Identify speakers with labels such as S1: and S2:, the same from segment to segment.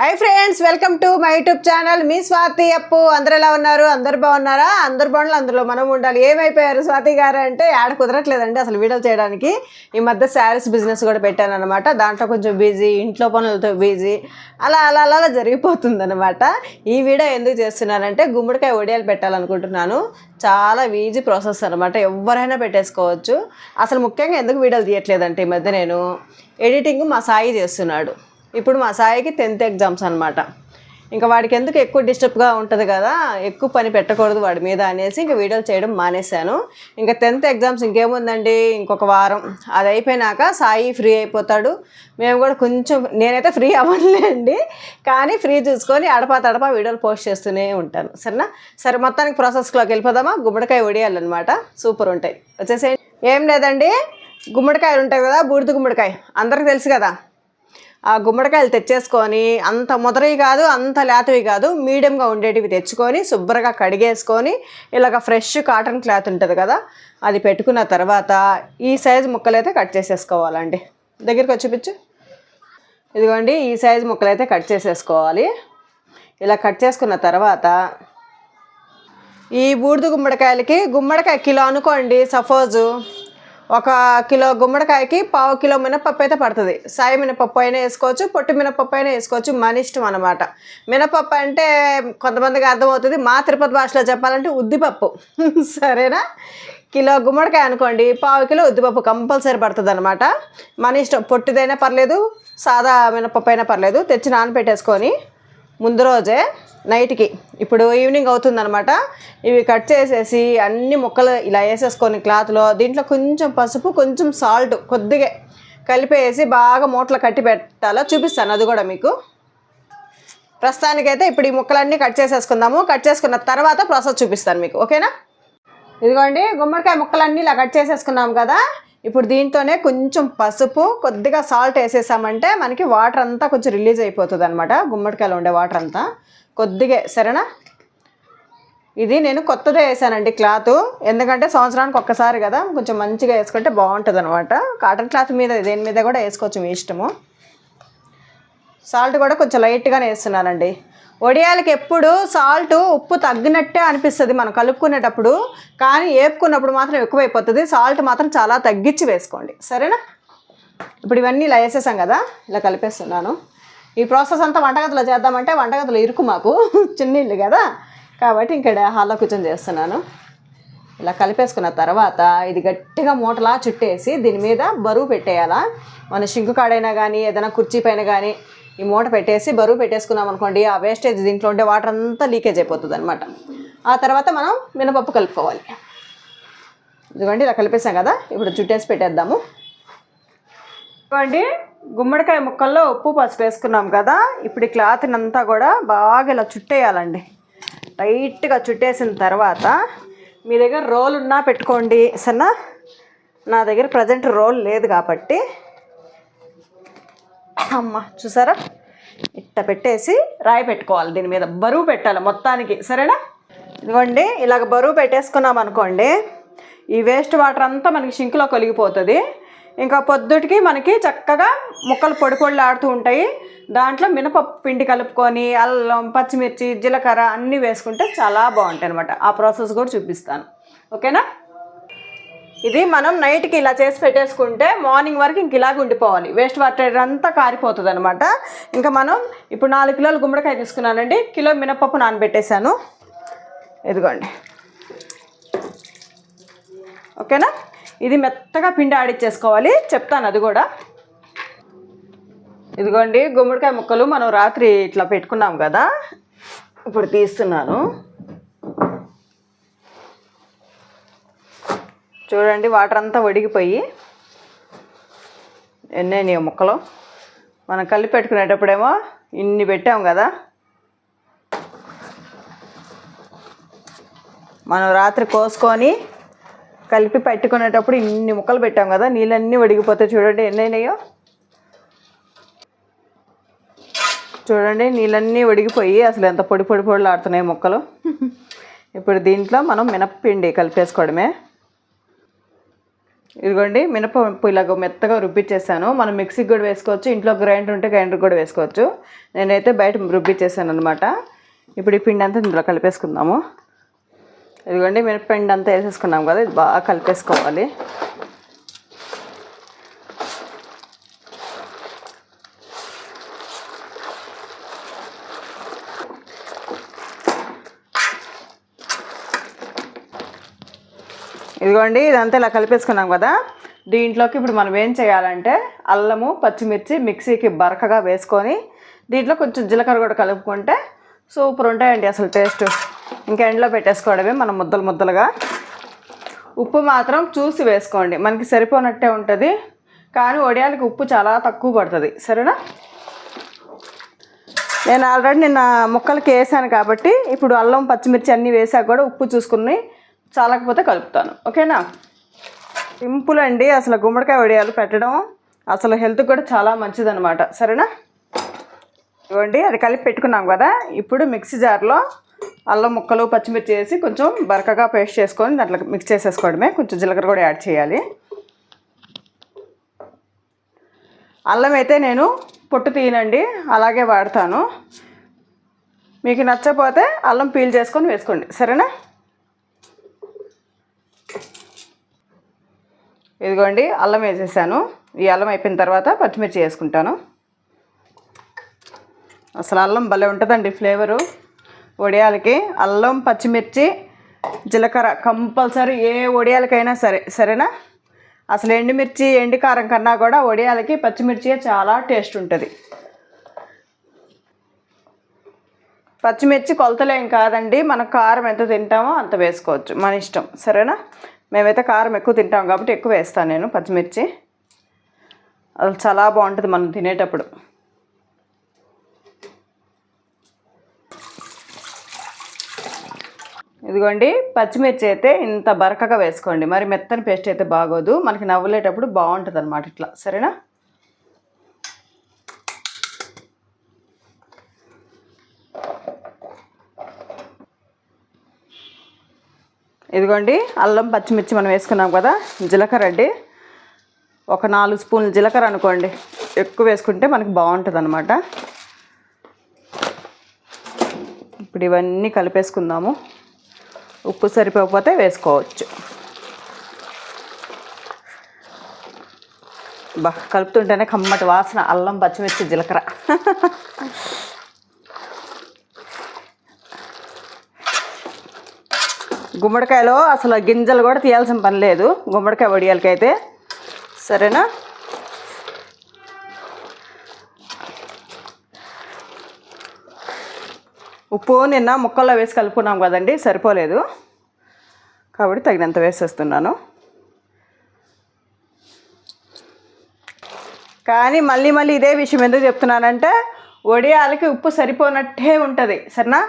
S1: Hi friends welcome to my YouTube channel మీ స్వాతి అప్పు. అందరు ఎలా ఉన్నారు? అందరు బాగున్నారా? అందరు బాగున్నారు అందులో మనం ఉండాలి. ఏమైపోయారు స్వాతి గారు అంటే ఆడ కుదరట్లేదండి అసలు వీడియోలు చేయడానికి. ఈ మధ్య శారీస్ బిజినెస్ కూడా పెట్టాను అనమాట దాంట్లో కొంచెం బిజీ ఇంట్లో పనులతో బిజీ అలా అలా అలా అలా జరిగిపోతుంది అనమాట ఈ వీడియో ఎందుకు చేస్తున్నానంటే గుమ్మడికాయ వడియాలు పెట్టాలనుకుంటున్నాను. చాలా ఈజీ ప్రాసెస్ అనమాట ఎవరైనా పెట్టేసుకోవచ్చు. అసలు ముఖ్యంగా ఎందుకు వీడియోలు తీయట్లేదంటే ఈ మధ్య నేను ఎడిటింగ్ మా సాయి చేస్తున్నాడు. ఇప్పుడు మా సాయికి టెన్త్ ఎగ్జామ్స్ అనమాట ఇంకా వాడికి ఎందుకు ఎక్కువ డిస్టర్బ్గా ఉంటుంది కదా ఎక్కువ పని పెట్టకూడదు వాడి మీద అనేసి ఇంకా వీడియోలు చేయడం మానేశాను. ఇంకా టెన్త్ ఎగ్జామ్స్ ఇంకేముందండి? ఇంకొక వారం. అది అయిపోయినాక సాయి ఫ్రీ అయిపోతాడు. మేము కూడా కొంచెం నేనైతే ఫ్రీ అవ్వనులేండి కానీ ఫ్రీ చూసుకొని అడపా తడపా వీడియోలు పోస్ట్ చేస్తూనే ఉంటాను. సరేనా? సరే మొత్తానికి ప్రాసెస్లోకి వెళ్ళిపోదామా? గుమ్మడికాయ వడియాలన్నమాట సూపర్ ఉంటాయి. వచ్చేసేయండి. ఏం లేదండి. గుమ్మడికాయలు ఉంటాయి కదా బూడిద గుమ్మడికాయ. అందరికి తెలుసు కదా? ఆ గుమ్మడికాయలు తెచ్చేసుకొని అంత ముదరవి కాదు అంత లేతవి కాదు మీడియంగా ఉండేటివి తెచ్చుకొని శుభ్రంగా కడిగేసుకొని ఇలాగ ఫ్రెష్ కాటన్ క్లాత్ ఉంటుంది కదా అది పెట్టుకున్న తర్వాత ఈ సైజు ముక్కలు అయితే కట్ చేసేసుకోవాలండి. దగ్గరికి వచ్చి పిచ్చు. ఇదిగోండి ఈ సైజు ముక్కలు అయితే కట్ చేసేసుకోవాలి. ఇలా కట్ చేసుకున్న తర్వాత ఈ బూడిద గుమ్మడికాయలకి గుమ్మడికాయ కిలో అనుకోండి సపోజు ఒక కిలో గుమ్మడికాయకి పావు కిలో మినపప్పు అయితే పడుతుంది. సాయి మినపప్పు అయినా వేసుకోవచ్చు పొట్టి మినపప్పు అయినా వేసుకోవచ్చు మన ఇష్టం అనమాట మినపప్పు అంటే కొంతమందికి అర్థమవుతుంది మా తిరుపతి భాషలో చెప్పాలంటే ఉద్దిపప్పు. సరేనా? కిలో గుమ్మడికాయ అనుకోండి పావు కిలో ఉద్దిపప్పు కంపల్సరీ పడుతుంది అనమాట మన ఇష్టం పొట్టిదైనా పర్లేదు సాదా మినపప్పు అయినా పర్లేదు తెచ్చి నానబెట్టేసుకొని ముందు రోజే నైట్కి. ఇప్పుడు ఈవినింగ్ అవుతుందనమాట ఇవి కట్ చేసేసి అన్ని ముక్కలు ఇలా వేసేసుకొని క్లాత్లో దీంట్లో కొంచెం పసుపు కొంచెం సాల్ట్ కొద్దిగా కలిపేసి బాగా మూటలు కట్టి పెట్టాలో చూపిస్తాను. అది కూడా మీకు. ప్రస్తుతానికైతే ఇప్పుడు ఈ ముక్కలన్నీ కట్ చేసేసుకుందాము. కట్ చేసుకున్న తర్వాత ప్రాసెస్ చూపిస్తాను మీకు. ఓకేనా? ఇదిగోండి గుమ్మడికాయ ముక్కలన్నీ ఇలా కట్ చేసేసుకున్నాం కదా. ఇప్పుడు దీంతోనే కొంచెం పసుపు కొద్దిగా సాల్ట్ వేసేసామంటే మనకి వాటర్ అంతా కొంచెం రిలీజ్ అయిపోతుంది అనమాట గుమ్మడికాయలో ఉండే వాటర్ అంతా. కొద్దిగా సరేనా? ఇది నేను కొత్తదే వేసానండి క్లాత్. ఎందుకంటే సంవత్సరానికి ఒక్కసారి కదా కొంచెం మంచిగా వేసుకుంటే బాగుంటుంది అనమాట కాటన్ క్లాత్ మీద దేని మీద కూడా వేసుకోవచ్చు మీ ఇష్టము. సాల్ట్ కూడా కొంచెం లైట్గానే వేస్తున్నానండి. వడియాలకి ఎప్పుడు సాల్ట్ ఉప్పు తగ్గినట్టే అనిపిస్తుంది మనం కలుపుకునేటప్పుడు. కానీ వేపుకున్నప్పుడు మాత్రం ఎక్కువైపోతుంది. సాల్ట్ మాత్రం చాలా తగ్గించి వేసుకోండి. సరేనా? ఇప్పుడు ఇవన్నీ ఇలా వేసేసాం కదా ఇలా కలిపేస్తున్నాను. ఈ ప్రాసెస్ అంతా వంటగదిలో చేద్దామంటే వంటగదిలో ఇరుకు మాకు చిన్న ఇల్లు కదా. కాబట్టి ఇక్కడ హాల్లో కూర్చొని చేస్తున్నాను. ఇలా కలిపేసుకున్న తర్వాత ఇది గట్టిగా మూటలా చుట్టేసి దీని మీద బరువు పెట్టేయాలా? మన షింకు కాడైనా కానీ ఏదైనా కుర్చీ పైన కానీ ఈ మూట పెట్టేసి బరువు పెట్టేసుకున్నాం అనుకోండి ఆ వేస్టేజ్ దీంట్లో ఉండే వాటర్ అంతా లీకేజ్ అయిపోతుంది అనమాట ఆ తర్వాత మనం మినపప్పు కలుపుకోవాలి. ఇదిగోండి ఇలా కలిపేసాం కదా ఇప్పుడు చుట్టేసి పెట్టేద్దాము. ఇవ్వండి గుమ్మడికాయ ముక్కల్లో ఉప్పు పసుపు వేసుకున్నాం కదా ఇప్పుడు ఈ క్లాత్ని అంతా కూడా బాగా ఇలా చుట్టేయాలండి. టైట్గా చుట్టేసిన తర్వాత మీ దగ్గర రోల్ ఉన్నా పెట్టుకోండి సన్నా నా దగ్గర ప్రజెంట్ రోల్ లేదు కాబట్టి అమ్మ చూసారా? ఇట్ట పెట్టేసి రాయి పెట్టుకోవాలి దీని మీద. బరువు పెట్టాలి మొత్తానికి. సరేనా? ఇదిగోండి ఇలాగ బరువు పెట్టేసుకున్నాం అనుకోండి ఈ వేస్ట్ వాటర్ అంతా మనకి షింక్లో కలిగిపోతుంది ఇంకా పొద్దుటికి మనకి చక్కగా ముక్కలు పొడి పొడిలు ఆడుతూ ఉంటాయి. దాంట్లో మినపప్పు పిండి కలుపుకొని అల్లం పచ్చిమిర్చి జీలకర్ర అన్నీ వేసుకుంటే చాలా బాగుంటాయి అనమాట ఆ ప్రాసెస్ కూడా చూపిస్తాను. ఓకేనా? ఇది మనం నైట్కి ఇలా చేసి పెట్టేసుకుంటే మార్నింగ్ వరకు ఇంక ఇలాగ ఉండిపోవాలి. వేస్ట్ వాటర్ అంతా కారిపోతుంది అనమాట ఇంకా మనం ఇప్పుడు నాలుగు కిలోలు గుమ్మడికాయ తీసుకున్నానండి. కిలో మినపప్పు నానబెట్టేశాను. ఇదిగోండి. ఓకేనా? ఇది మెత్తగా పిండి ఆడిచ్చేసుకోవాలి. చెప్తాను అది కూడా. ఇదిగోండి గుమ్మడికాయ ముక్కలు మనం రాత్రి ఇట్లా పెట్టుకున్నాం కదా. ఇప్పుడు తీస్తున్నాను. చూడండి వాటర్ అంతా ఒడిగిపోయి ఎన్నైనా ముక్కలు. మనం కలిపి పెట్టుకునేటప్పుడేమో ఇన్ని పెట్టాం కదా. మనం రాత్రి కోసుకొని కలిపి పెట్టుకునేటప్పుడు ఇన్ని ముక్కలు పెట్టాం కదా నీళ్ళన్నీ ఒడిగిపోతే చూడండి ఎన్నైనాయో. చూడండి నీళ్ళన్నీ ఒడిగిపోయి అసలు ఎంత పొడి పొడి పొడిలు ఆడుతున్నాయి ముక్కలు. ఇప్పుడు దీంట్లో మనం మినప్పిండి కలిపేసుకోవడమే. ఇదిగోండి మినపప్పు ఇలాగ మెత్తగా రుబ్బిచ్చేసాను. మనం మిక్సీకి కూడా వేసుకోవచ్చు ఇంట్లో గ్రైండర్ ఉంటే గ్రైండర్ కూడా వేసుకోవచ్చు. నేనైతే బయట రుబ్బిచ్చేసాను అనమాట ఇప్పుడు ఈ పిండి అంతా ఇందులో కలిపేసుకుందాము. ఇదిగోండి మినపపిండి అంతా వేసేసుకున్నాం కదా ఇది బాగా కలిపేసుకోవాలి. ఇదిగోండి ఇదంతా ఇలా కలిపేసుకున్నాం కదా. దీంట్లోకి ఇప్పుడు మనం ఏం చేయాలంటే అల్లము పచ్చిమిర్చి మిక్సీకి బరకగా వేసుకొని దీంట్లో కొంచెం జీలకర్ర కూడా కలుపుకుంటే సూపర్ ఉంటాయండి అసలు టేస్ట్. ఇంకా ఎండలో పెట్టేసుకోవడమే మనం ముద్దలు ముద్దలుగా. ఉప్పు మాత్రం చూసి వేసుకోండి. మనకి సరిపోనట్టే ఉంటుంది కానీ వడియాలకి ఉప్పు చాలా తక్కువ పడుతుంది. సరేనా? నేను ఆల్రెడీ నిన్న ముక్కలకి వేసాను కాబట్టి ఇప్పుడు అల్లం పచ్చిమిర్చి అన్నీ వేసాక కూడా ఉప్పు చూసుకుని చాలకపోతే కలుపుతాను. ఓకేనా? సింపుల్ అండి. అసలు గుమ్మడికాయ వడియాలు పెట్టడం అసలు హెల్త్ కూడా చాలా మంచిదన్నమాట. సరేనా? ఇవ్వండి. అది కలిపి పెట్టుకున్నాం కదా. ఇప్పుడు మిక్సీ జార్లో అల్లం ముక్కలు పచ్చిమిర్చి వేసి కొంచెం బరకగా పేస్ట్ చేసుకొని దాంట్లో మిక్స్ చేసేసుకోవడమే. కొంచెం జీలకర్ర కూడా యాడ్ చేయాలి. అల్లం అయితే నేను పొట్టు తీయనండి. అలాగే వాడతాను. మీకు నచ్చకపోతే అల్లం పీల్ చేసుకొని వేసుకోండి. సరేనా? ఇదిగోండి అల్లం వేసేసాను. ఈ అల్లం అయిపోయిన తర్వాత పచ్చిమిర్చి వేసుకుంటాను. అసలు అల్లం భలే ఉంటుందండి ఫ్లేవరు వడియాలకి అల్లం పచ్చిమిర్చి జీలకర్ర కంపల్సరీ ఏ వడియాలకైనా సరే సరేనా? అసలు ఎండుమిర్చి ఎండు కారం కన్నా కూడా వడియాలకి పచ్చిమిర్చి చాలా టేస్ట్ ఉంటుంది. పచ్చిమిర్చి కొలతలేం కాదండి మన కారం ఎంత తింటామో అంత వేసుకోవచ్చు మన ఇష్టం సరేనా? మేమైతే కారం ఎక్కువ తింటాం కాబట్టి ఎక్కువ వేస్తాను నేను పచ్చిమిర్చి. అది చాలా బాగుంటుంది మనం తినేటప్పుడు. ఇదిగోండి పచ్చిమిర్చి అయితే ఇంత బరకగా వేసుకోండి. మరి మెత్తని పేస్ట్ అయితే బాగోదు. మనకి నవ్వులేటప్పుడు బాగుంటుంది అనమాట ఇట్లా. సరేనా? ఇదిగోండి అల్లం పచ్చిమిర్చి మనం వేసుకున్నాం కదా జీలకర్ర అండి ఒక నాలుగు స్పూన్లు జీలకర్ర అనుకోండి ఎక్కువ వేసుకుంటే మనకి బాగుంటుంది అనమాట ఇప్పుడు ఇవన్నీ కలిపేసుకుందాము. ఉప్పు సరిపోకపోతే వేసుకోవచ్చు. బా కలుపుతుంటేనే కమ్మటి వాసన అల్లం పచ్చిమిర్చి జీలకర్ర. గుమ్మడికాయలో అసలు గింజలు కూడా తీయాల్సిన పని లేదు. గుమ్మడికాయ వడియాలకైతే. సరేనా? ఉప్పు నిన్న ముక్కల్లో వేసి కలుపుకున్నాం కదండి సరిపోలేదు. కాబట్టి తగినంత వేసేస్తున్నాను. కానీ మళ్ళీ మళ్ళీ ఇదే విషయం ఎందుకు చెప్తున్నానంటే వడియాలకి ఉప్పు సరిపోనట్టే ఉంటుంది సరేనా?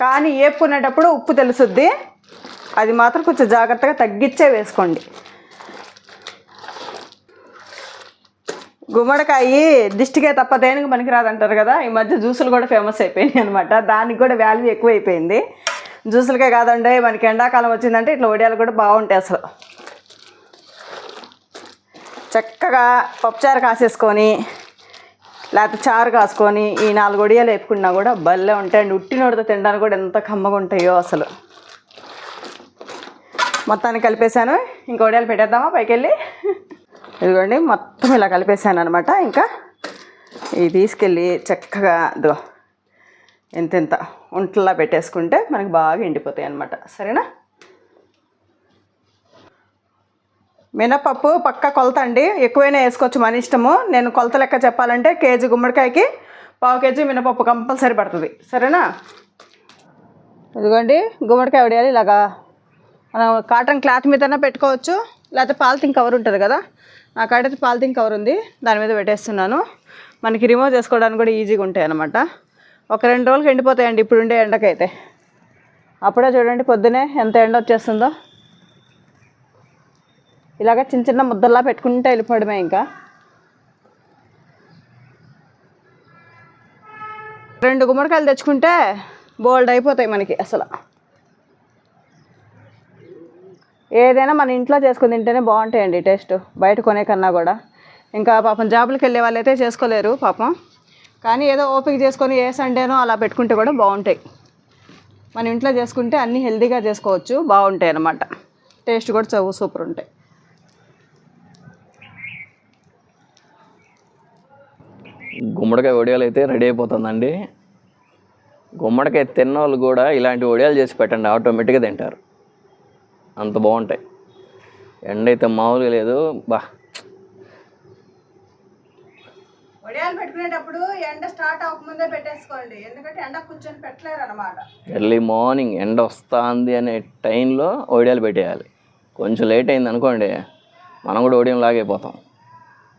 S1: కానీ ఏపుకునేటప్పుడు ఉప్పు తెలుసుద్ది. అది మాత్రం కొంచెం జాగ్రత్తగా తగ్గించే వేసుకోండి. గుమ్మడికాయ దిష్టికే తప్ప దేనికి పనికిరాదంటారు కదా? ఈ మధ్య జ్యూసులు కూడా ఫేమస్ అయిపోయినాయి అనమాట దానికి కూడా వాల్యూ ఎక్కువ అయిపోయింది జ్యూసులకే కాదండి మనకి ఎండాకాలం వచ్చిందంటే ఇట్లా వడియాలు కూడా బాగుంటాయి అసలు. చక్కగా పప్పుచారు కాసేసుకొని లేకపోతే చారు కాసుకొని ఈ నాలుగు వడియాలు వేపుకున్నా కూడా భలే ఉంటాయండి. ఉట్టినోడితో తినడానికి కూడా ఎంత కమ్మగా ఉంటాయో అసలు. మొత్తాన్ని కలిపేశాను. ఇంక వడియాలు పెట్టేద్దామా? పైకి వెళ్ళి ఇదిగోండి మొత్తం ఇలా కలిపేసాను అనమాట ఇంకా ఇది తీసుకెళ్ళి చక్కగా ఇదిగో ఎంతెంత ఒంట్లా పెట్టేసుకుంటే మనకి బాగా ఎండిపోతాయి అనమాట సరేనా? మినపప్పు పక్క కొలత అండి. ఎక్కువైనా వేసుకోవచ్చు మన ఇష్టము. నేను కొలత లెక్క చెప్పాలంటే కేజీ గుమ్మడికాయకి పావు కేజీ మినపప్పు కంపల్సరీ పడుతుంది. సరేనా? ఇదిగోండి గుమ్మడికాయ వడియాలి ఇలాగా కాటన్ క్లాత్ మీదైనా పెట్టుకోవచ్చు. లేకపోతే పాలిథిన్ కవర్ ఉంటుంది కదా. నా కాడైతే పాలిథిన్ కవర్ ఉంది. దాని మీద పెట్టేస్తున్నాను. మనకి రిమూవ్ చేసుకోవడానికి కూడా ఈజీగా ఉంటాయి అన్నమాట. ఒక రెండు రోజులకి ఎండిపోతాయండి. ఇప్పుడు ఉండే ఎండకైతే. అప్పుడే చూడండి పొద్దునే ఎంత ఎండ వచ్చేస్తుందో. ఇలాగ చిన్న చిన్న ముద్దల్లా పెట్టుకుంటే వెళ్ళిపోవడమే ఇంకా. రెండు గుమ్మడికాయలు తెచ్చుకుంటే బోల్డ్ అయిపోతాయి మనకి అసలు. ఏదైనా మన ఇంట్లో చేసుకుని తింటేనే బాగుంటాయండి టేస్ట్. బయట కొనే కన్నా కూడా. ఇంకా పాపం జాబులకు వెళ్ళే వాళ్ళైతే చేసుకోలేరు పాపం. కానీ ఏదో ఓపిక చేసుకొని ఏ సండేనో అలా పెట్టుకుంటే కూడా బాగుంటాయి. మన ఇంట్లో చేసుకుంటే అన్నీ హెల్తీగా చేసుకోవచ్చు బాగుంటాయి అన్నమాట. టేస్ట్ కూడా చవు సూపర్ ఉంటాయి.
S2: గుమ్మడికాయ వడియాలు అయితే రెడీ అయిపోతుందండి. గుమ్మడికాయ తిన్న వాళ్ళు కూడా ఇలాంటి వడియాలు చేసి పెట్టండి ఆటోమేటిక్గా తింటారు. అంత బాగుంటాయి. ఎండ అయితే మామూలుగా లేదు. బా.
S1: వడియాలు పెట్టుకునేటప్పుడు ఎండ స్టార్ట్ అవ్వకముందే పెట్టేసుకోండి. ఎందుకంటే ఎండ కూర్చొని పెట్టలేరు అనమాట
S2: ఎర్లీ మార్నింగ్ ఎండ వస్తుంది అనే టైంలో వడియాలు పెట్టేయాలి. కొంచెం లేట్ అయింది అనుకోండి మనం కూడా వడియం లాగైపోతాం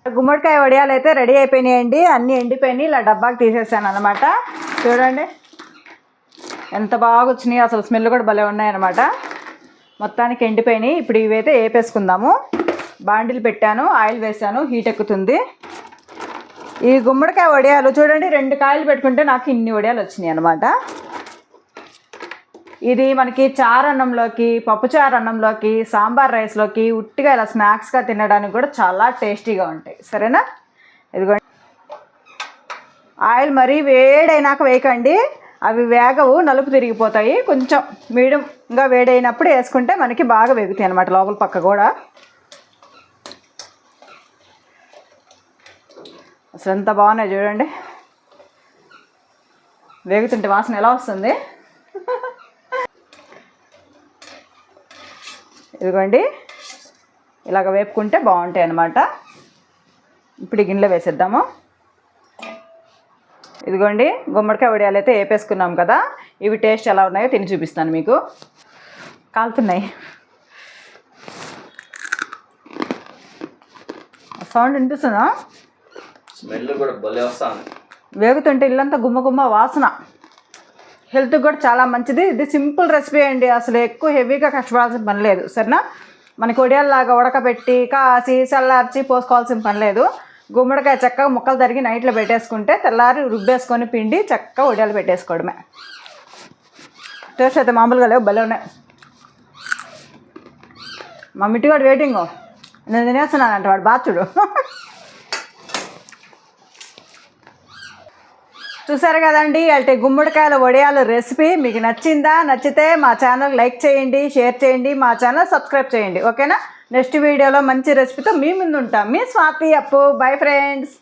S1: గుమ్మడికాయ వడియాలు అయితే రెడీ అయిపోయినాయండి. అన్నీ ఎండిపోయినాయి. ఇలా డబ్బాకి తీసేసాను అనమాట చూడండి. ఎంత బాగా వచ్చినాయి. అసలు స్మెల్ కూడా భలే ఉన్నాయన్నమాట. మొత్తానికి ఎండిపోయినాయి. ఇప్పుడు ఇవైతే వేపేసుకుందాము బాండిలు పెట్టాను ఆయిల్ వేసాను హీట్ ఎక్కుతుంది. ఈ గుమ్మడికాయ వడియాలు చూడండి రెండు కాయలు పెట్టుకుంటే నాకు ఇన్ని వడియాలు వచ్చినాయి అనమాట ఇది మనకి చారన్నంలోకి పప్పుచారు అన్నంలోకి సాంబార్ రైస్లోకి ఉట్టిగా ఇలా స్నాక్స్గా తినడానికి కూడా చాలా టేస్టీగా ఉంటాయి. సరేనా? ఇదిగోండి. ఆయిల్ మరీ వేడైనాక వేయకండి. అవి వేగవు నలుపు తిరిగిపోతాయి. కొంచెం మీడియంగా వేడైనప్పుడు వేసుకుంటే మనకి బాగా వేగుతాయి అనమాట లోపల పక్క కూడా. అసలు ఎంత బాగున్నాయి చూడండి. వేగుతుంటే వాసన ఎలా వస్తుంది? ఇదిగోండి. ఇలాగ వేపుకుంటే బాగుంటాయి అన్నమాట. ఇప్పుడు గిన్నెలో వేసేద్దాము. ఇదిగోండి గుమ్మడికాయ వడియాలు అయితే వేపేసుకున్నాం కదా. ఇవి టేస్ట్ ఎలా ఉన్నాయో తిని చూపిస్తాను మీకు. కాలుతున్నాయి. సౌండ్ వినిపిస్తుందా?
S2: స్మెల్ కూడా భలే వస్తుంది.
S1: వేగుతుంటే ఇల్లంతా గుమ్మ గుమ్మ వాసన. హెల్త్కి కూడా చాలా మంచిది. ఇది సింపుల్ రెసిపీ అండి. అసలు ఎక్కువ హెవీగా కష్టపడాల్సిన పని లేదు. సరేనా? మనకి ఒడియాల్లాగా ఉడకబెట్టి కాసి చల్లార్చి పోసుకోవాల్సిన పని లేదు. గుమ్మడికాయ చక్కగా ముక్కలు తరిగి నైట్లో పెట్టేసుకుంటే తెల్లారి రుబ్బేసుకొని పిండి చక్కగా ఒడియాలు పెట్టేసుకోవడమే. టేస్ట్ అయితే మామూలుగా లేవు భలే ఉన్నాయి. మా మిట్టిగాడు వెయిటింగ్ నేను తినేస్తున్నానంట వాడు బాచుడు చూసారు కదండి అంటే గుమ్మడికాయల వడియాల రెసిపీ. మీకు నచ్చిందా? నచ్చితే మా ఛానల్ లైక్ చేయండి షేర్ చేయండి మా ఛానల్ సబ్స్క్రైబ్ చేయండి. ఓకేనా? నెక్స్ట్ వీడియోలో మంచి రెసిపీతో మీ ముందు ఉంటాం మీ స్వాతి అప్పు. Bye friends